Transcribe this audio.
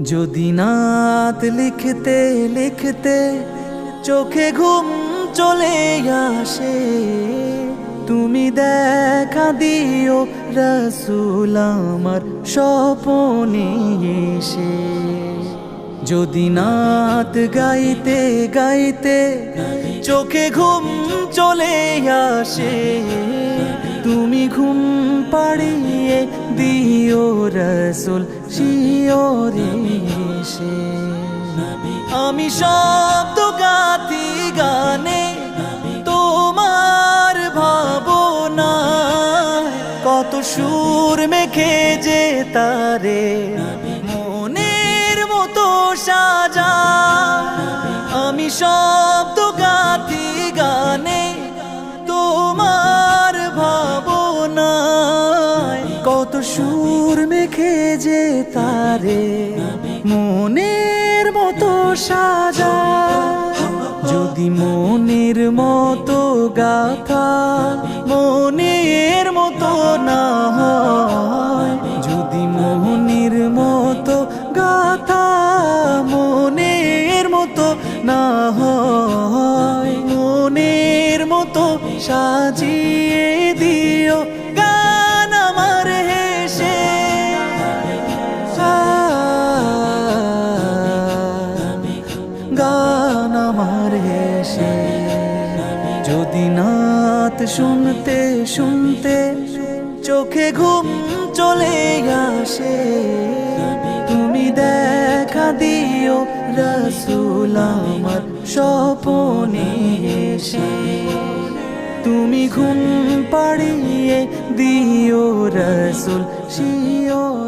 যদি নাত লিখতে লিখতে চোখে ঘুম চলে আসে, তুমি দেখা দিও রসুল আমার স্বপনে এসে। যদি নাত গাইতে গাইতে চোখে ঘুম চলে আসে, তুমি ঘুম পাড়িয়ে দিও রসুল, শিওরে এসে। আমি শব্দ গাতি গানে, তোমার ভাবনা কত সুর মেখে যে তারে। মেখে যে তারে মনের মতো সাজা, যদি মনের মতো গাথা মনের মতো না যদি মোহনের মতো গাথা মনের মতো না হয়, মনের মতো সাজিয়ে দিও গান আমার হেসে যদি নাত শুনতে শুনতে চোখে ঘুম চলে আসে, তুমি দেখা দিও রসুল আমার স্বপনে এসে। তুমি ঘুম পাড়িয়ে দিও রসুল শিওরে